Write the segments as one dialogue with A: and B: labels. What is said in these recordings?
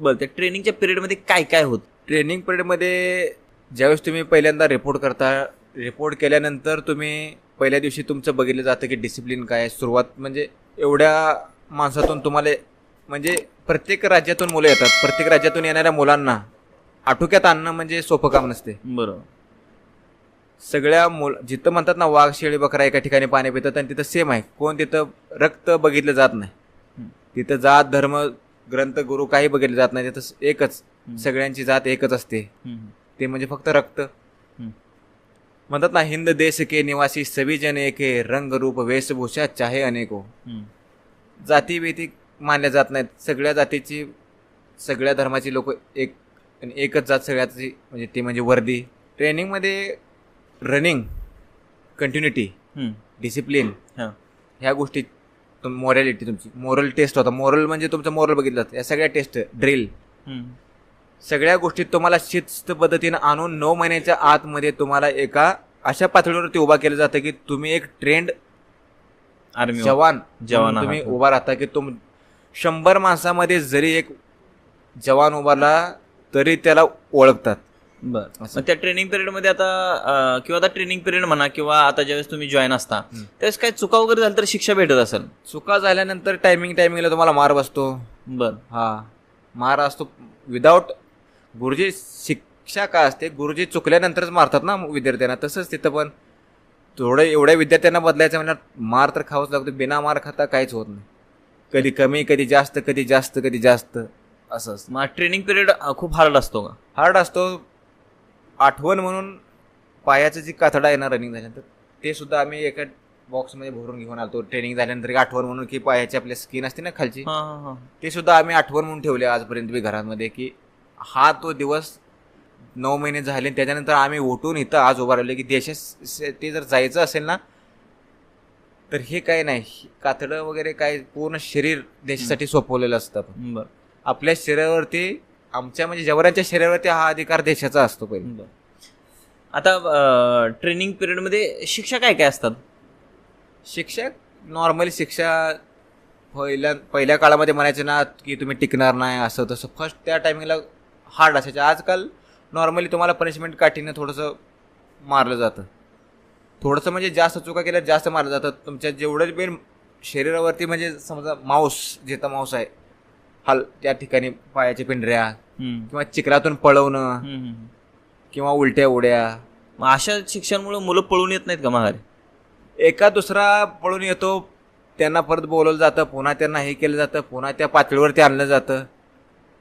A: बरं त्या ट्रेनिंगच्या पिरियडमध्ये काय काय होत?
B: ट्रेनिंग पिरियडमध्ये ज्यावेळेस तुम्ही पहिल्यांदा रिपोर्ट करता रिपोर्ट केल्यानंतर तुम्ही पहिल्या दिवशी तुमचं बघितलं जातं की डिसिप्लिन काय आहे. सुरुवात म्हणजे एवढ्या माणसातून तुम्हाला म्हणजे प्रत्येक राज्यातून मुलं येतात. प्रत्येक राज्यातून येणाऱ्या मुलांना आटोक्यात आणणं म्हणजे सोपं काम नसते.
A: बरोबर.
B: सगळ्या मुल जिथं म्हणतात ना वाघ शेळी बकरा एका ठिकाणी पाणी पितात आणि तिथं सेम आहे. कोण तिथं रक्त बघितलं जात नाही. तिथं जात धर्म ग्रंथ गुरु काही बघितलं जात नाही तिथं एकच. सगळ्यांची जात एकच असते. ते म्हणजे फक्त रक्त. म्हणतात ना हिंद देश के निवासी सभी जन एके रंग रूप वेशभूषा चाहे अनेको. जाती भीती मानल्या जात नाहीत सगळ्या जातीची सगळ्या धर्माची लोक एक आणि एकच जात सगळ्याची म्हणजे ती म्हणजे वर्दी ट्रेनिंगमध्ये रनिंग कंटिन्युटी. डिसिप्लिन
A: हा.
B: ह्या गोष्टी तुम मॉरॅलिटी तुमची. मोरल टेस्ट होता. मोरल म्हणजे तुमचं मोरल बघितलं जातं. या सगळ्या टेस्ट ड्रिल. सगळ्या गोष्टी तुम्हाला शिस्त पद्धतीनं आणून नऊ महिन्याच्या आतमध्ये तुम्हाला एका अशा पातळीवरती उभा केलं जातं की तुम्ही एक ट्रेंड
A: आर्मी
B: जवान
A: जवान
B: तुम्ही. उभा राहता की तुम शंभर माणसामध्ये जरी एक जवान उभारला तरी त्याला ओळखतात.
A: बरं त्या ट्रेनिंग पिरियडमध्ये आता किंवा आता ट्रेनिंग पिरियड म्हणा किंवा आता ज्यावेळेस तुम्ही जॉईन असता. त्यावेळेस काय चुका वगैरे झाली तर शिक्षा भेटत असेल?
B: चुका झाल्यानंतर टायमिंग टायमिंगला तुम्हाला मार बसतो.
A: बर.
B: हा. मार असतो. विदाऊट गुरुजी शिक्षा काय असते? गुरुजी चुकल्यानंतरच मारतात ना विद्यार्थ्यांना. तसंच तिथं पण. थोडं एवढ्या विद्यार्थ्यांना बदलायचं म्हणणार मार तर खावंच लागतो. बिना मार खाता काहीच होत नाही. कधी कमी कधी जास्त कधी जास्त कधी जास्त. असं
A: मग ट्रेनिंग पिरियड खूप हार्ड असतो का?
B: हार्ड असतो. आठवण म्हणून पायाचं जी कातडा आहे ना रनिंग झाल्यानंतर ते सुद्धा आम्ही एका बॉक्समध्ये भरून घेऊन आलतो. ट्रेनिंग झाल्यानंतर आठवण म्हणून की पायाची आपल्या स्किन असते ना खालची ते सुद्धा आम्ही आठवण म्हणून ठेवले आजपर्यंत मी घरामध्ये की हा तो दिवस नऊ महिने झाले आणि त्याच्यानंतर आम्ही उठून इथं आज उभा राहिलो की देशात ते जर जायचं असेल ना तर हे काय नाही. कातडं वगैरे काय पूर्ण शरीर देशासाठी सोपवलेलं असतं आपण. आपल्या शरीरावरती आमच्या म्हणजे जवानांच्या शरीरावरती हा अधिकार देशाचा असतो पहिले.
A: आता ट्रेनिंग पिरियडमध्ये शिक्षा काय काय असतात?
B: शिक्षक नॉर्मली शिक्षा पहिल्या पहिल्या काळामध्ये म्हणायचे ना की तुम्ही टिकणार नाही असं तसं. फर्स्ट त्या टायमिंगला हार्ड असायचं. आजकाल नॉर्मली तुम्हाला पनिशमेंट काठीनं थोडंसं मारलं जातं. थोडंसं म्हणजे जास्त चुका केल्या जास्त मारलं जातं. तुमच्या जेवढं बेल शरीरावरती म्हणजे समजा मांस जिथं मांस आहे हाल त्या ठिकाणी पायाच्या पिंढऱ्या. किंवा चिखलातून पळवणं. किंवा उलट्या उड्या.
A: मग अशा शिक्षणामुळं मुलं पळून येत नाहीत का माघारी?
B: एका दुसरा पळून येतो त्यांना परत बोलवलं जातं पुन्हा त्यांना हे केलं जातं पुन्हा त्या पातळीवरती आणलं जातं.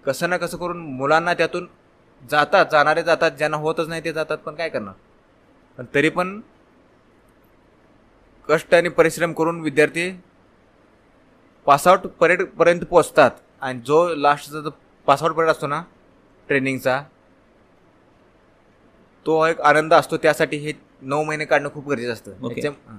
B: कसं ना कसं करून मुलांना त्यातून जातात जाणारे जातात ज्यांना होतच नाही ते जातात पण काय करणार? पण तरी पण कष्ट आणि परिश्रम करून विद्यार्थी पासआउट परेडपर्यंत पोचतात आणि जो लास्टचा जो पासआउट परेड असतो ना ट्रेनिंगचा तो एक आनंद असतो त्यासाठी हे नऊ महिने काढणं खूप गरजेचं असतं. त्याच्या-